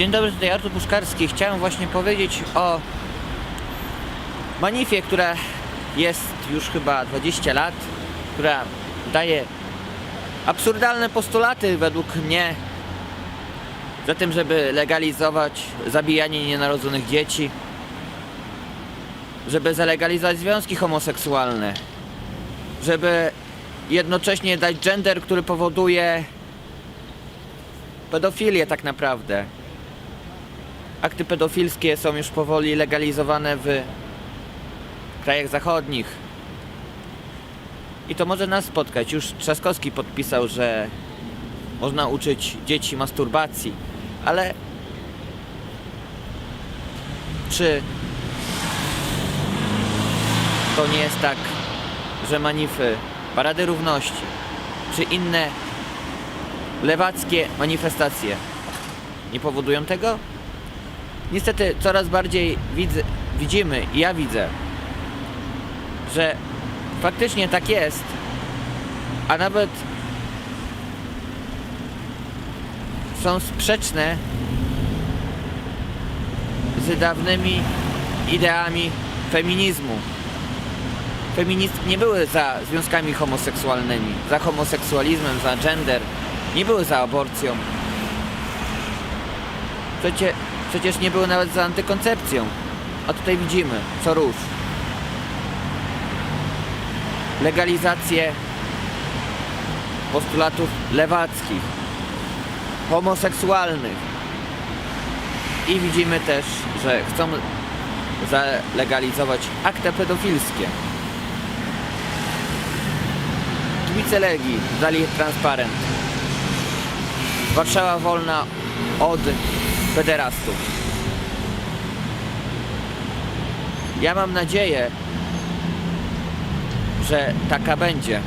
Dzień dobry, tutaj Artur Puszkarski. Chciałem właśnie powiedzieć o manifie, która jest już chyba 20 lat, która daje absurdalne postulaty według mnie za tym, żeby legalizować zabijanie nienarodzonych dzieci, żeby zalegalizować związki homoseksualne, żeby jednocześnie dać gender, który powoduje pedofilię tak naprawdę. Akty pedofilskie są już powoli legalizowane w krajach zachodnich. I to może nas spotkać. Już Trzaskowski podpisał, że można uczyć dzieci masturbacji, ale czy to nie jest tak, że manify, parady równości, czy inne lewackie manifestacje nie powodują tego? Niestety coraz bardziej widzę, widzimy i ja widzę, że faktycznie tak jest, a nawet są sprzeczne z dawnymi ideami feminizmu. Feministki nie były za związkami homoseksualnymi, za homoseksualizmem, za gender, nie były za aborcją. Przecie, przecież nie były nawet za antykoncepcją. A tutaj widzimy, co rusz. Legalizację postulatów lewackich, homoseksualnych. I widzimy też, że chcą zalegalizować akta pedofilskie. Kibice Legii dali transparent. Warszawa wolna od pederastów. Ja mam nadzieję, że taka będzie.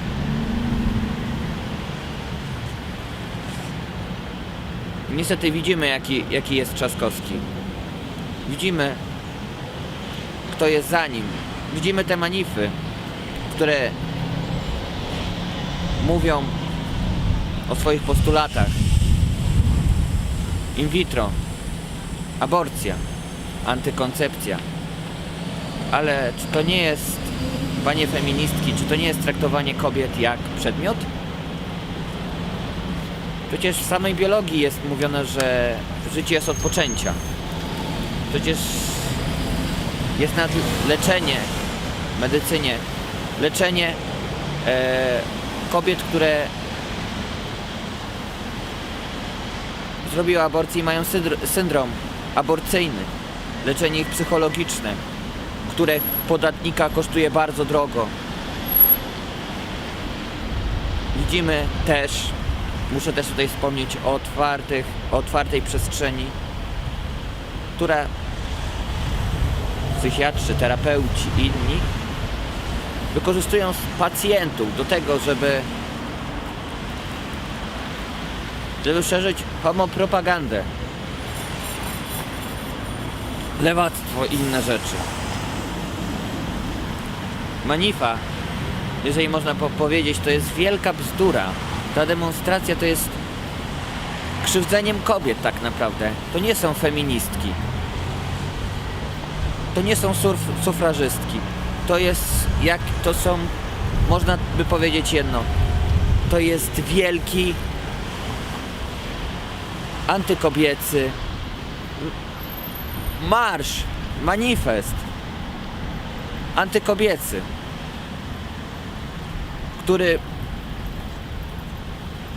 Niestety widzimy, jaki, jaki jest Trzaskowski. Widzimy, kto jest za nim. Widzimy te manify, które mówią o swoich postulatach. In vitro, aborcja, antykoncepcja. Ale czy to nie jest, panie feministki, czy to nie jest traktowanie kobiet jak przedmiot? Przecież w samej biologii jest mówione, że życie jest od poczęcia. Przecież jest nad leczenie w medycynie, leczenie e, kobiet, które zrobiły aborcję i mają syndrom aborcyjny, leczenie ich psychologiczne, które podatnika kosztuje bardzo drogo. Widzimy też, muszę też tutaj wspomnieć o otwartych, o otwartej przestrzeni, która psychiatrzy, terapeuci i inni wykorzystują pacjentów do tego, żeby żeby szerzyć homopropagandę, lewactwo i inne rzeczy. Manifa, jeżeli można po powiedzieć, to jest wielka bzdura. Ta demonstracja to jest krzywdzeniem kobiet tak naprawdę. To nie są feministki. To nie są surf, sufrażystki. To jest jak to są można by powiedzieć jedno. To jest wielki antykobiecy marsz, manifest antykobiecy, który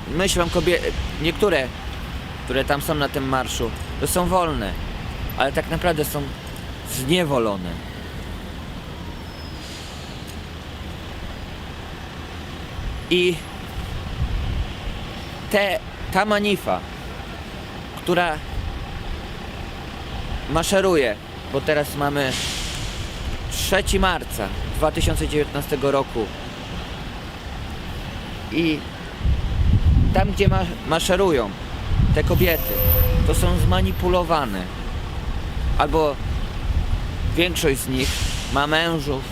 myślą kobie... niektóre, które tam są na tym marszu, to są wolne, ale tak naprawdę są zniewolone. I te, ta manifa, która maszeruje, bo teraz mamy 3 marca 2019 roku i tam, gdzie ma, maszerują te kobiety, to są zmanipulowane. Albo większość z nich ma mężów,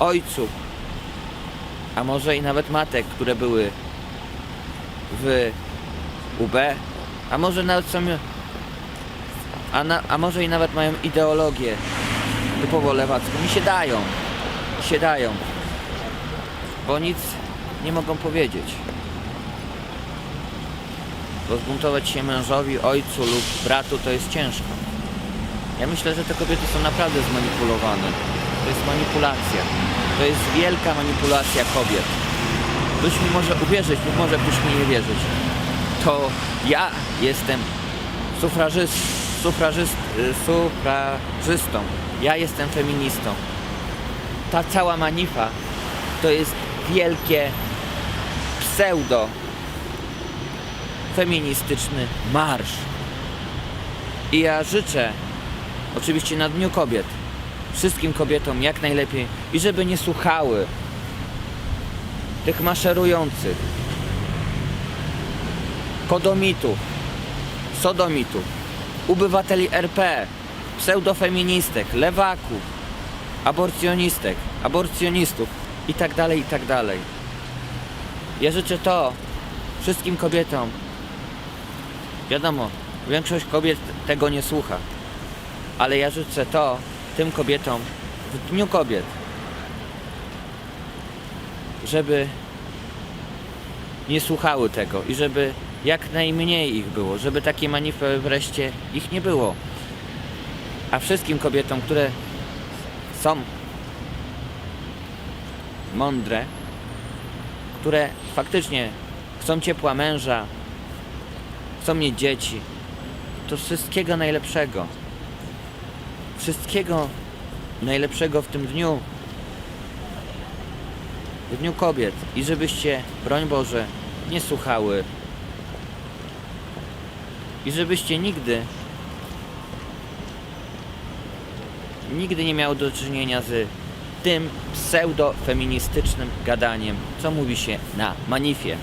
ojców, a może i nawet matek, które były w UB, A może nawet są. A, na, a może i nawet mają ideologię typowo lewacką. Mi się dają. Mi się dają. Bo nic nie mogą powiedzieć. Bo zbuntować się mężowi, ojcu lub bratu to jest ciężko. Ja myślę, że te kobiety są naprawdę zmanipulowane. To jest manipulacja. To jest wielka manipulacja kobiet. Ktoś mi może uwierzyć, lub może ktoś mi nie wierzyć. To ja jestem sufrażyst, sufrażyst, sufrażystą. Ja jestem feministą. Ta cała manifa to jest wielkie pseudo feministyczny marsz. I ja życzę, oczywiście na Dniu Kobiet, wszystkim kobietom jak najlepiej i żeby nie słuchały tych maszerujących kodomitów, sodomitów, obywateli RP, pseudofeministek, lewaków, aborcjonistek, aborcjonistów i tak dalej, i tak. Ja życzę to wszystkim kobietom. Wiadomo, większość kobiet tego nie słucha, ale ja życzę to tym kobietom w Dniu Kobiet, żeby nie słuchały tego i żeby jak najmniej ich było, żeby takie manify wreszcie ich nie było. A wszystkim kobietom, które są mądre, które faktycznie chcą ciepła męża, chcą mieć dzieci, to wszystkiego najlepszego. Wszystkiego najlepszego w tym dniu. W Dniu Kobiet. I żebyście, broń Boże, nie słuchały. I żebyście nigdy nigdy nie miały do czynienia z tym pseudo-feministycznym gadaniem, co mówi się na manifie.